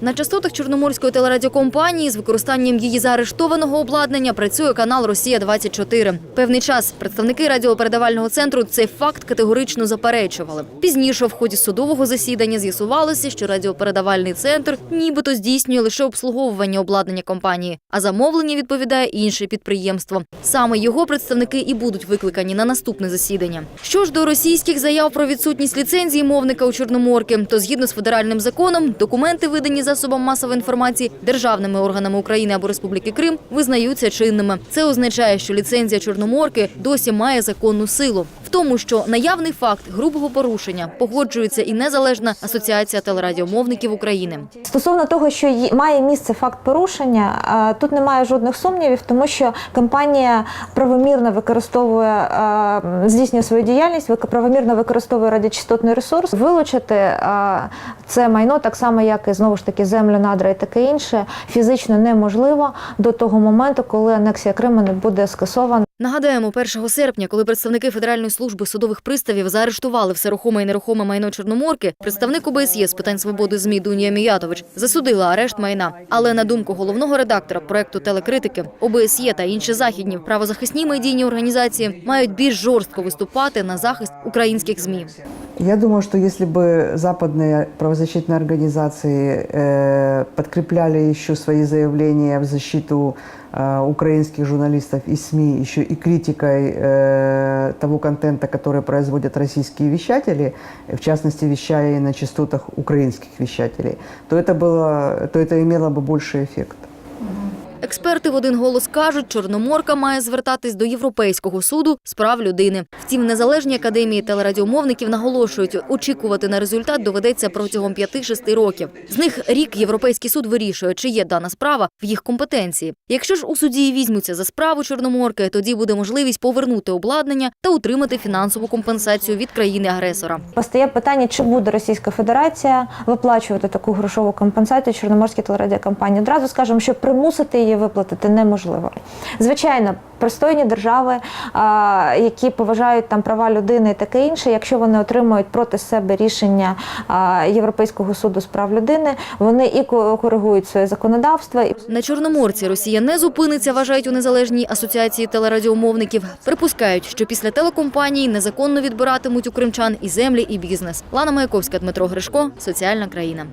На частотах Чорноморської телерадіокомпанії з використанням її заарештованого обладнання працює канал Росія 24 Певний час представники радіопередавального центру цей факт категорично заперечували. Пізніше, в ході судового засідання, з'ясувалося, що радіопередавальний центр нібито здійснює лише обслуговування обладнання компанії, а замовлення відповідає інше підприємство. Саме його представники і будуть викликані на наступне засідання. Що ж до російських заяв про відсутність ліцензії мовника у Чорноморки, то згідно з федеральним законом, документи, видані засобам масової інформації державними органами України або Республіки Крим, визнаються чинними. Це означає, що ліцензія Чорноморки досі має законну силу. Тому, що наявний факт грубого порушення погоджується і незалежна асоціація телерадіомовників України. Стосовно того, що має місце факт порушення, тут немає жодних сумнівів, тому що компанія правомірно використовує здійснює свою діяльність, правомірно використовує радіочастотний ресурс. Вилучити це майно так само, як і знову ж таки землю, надра і таке інше, фізично неможливо до того моменту, коли анексія Криму не буде скасована. Нагадаємо, 1 серпня, коли представники Федеральної служби судових приставів заарештували все рухоме і нерухоме майно Чорноморки, представник ОБСЄ з питань свободи ЗМІ Дунія Міятович засудила арешт майна. Але на думку головного редактора проекту телекритики, ОБСЄ та інші західні правозахисні медійні організації мають більш жорстко виступати на захист українських ЗМІ. Я думаю, что если бы западные правозащитные организации э, подкрепляли еще свои заявления в защиту э, украинских журналистов и СМИ еще и критикой э, того контента, который производят российские вещатели, в частности, вещая на частотах украинских вещателей, то это, было, то это имело бы больший эффект. Експерти в один голос кажуть, Чорноморка має звертатись до Європейського суду з прав людини. Втім, незалежні академії телерадіомовників наголошують, очікувати на результат доведеться протягом 5-6 років. З них рік Європейський суд вирішує, чи є дана справа в їх компетенції. Якщо ж у суді візьмуться за справу Чорноморки, тоді буде можливість повернути обладнання та утримати фінансову компенсацію від країни-агресора. Постає питання, чи буде Російська Федерація виплачувати таку грошову компенсацію Чорноморській телерадіокомпанії. Одразу скажемо, що примусити її виплатити неможливо. Звичайно, пристойні держави, які поважають там права людини і таке інше, якщо вони отримують проти себе рішення Європейського суду з прав людини, вони і коригують своє законодавство. На Чорноморці Росія не зупиниться, вважають у незалежній асоціації телерадіомовників. Припускають, що після телекомпанії незаконно відбиратимуть у кримчан і землі, і бізнес. Лана Маяковська, Дмитро Гришко, соціальна країна.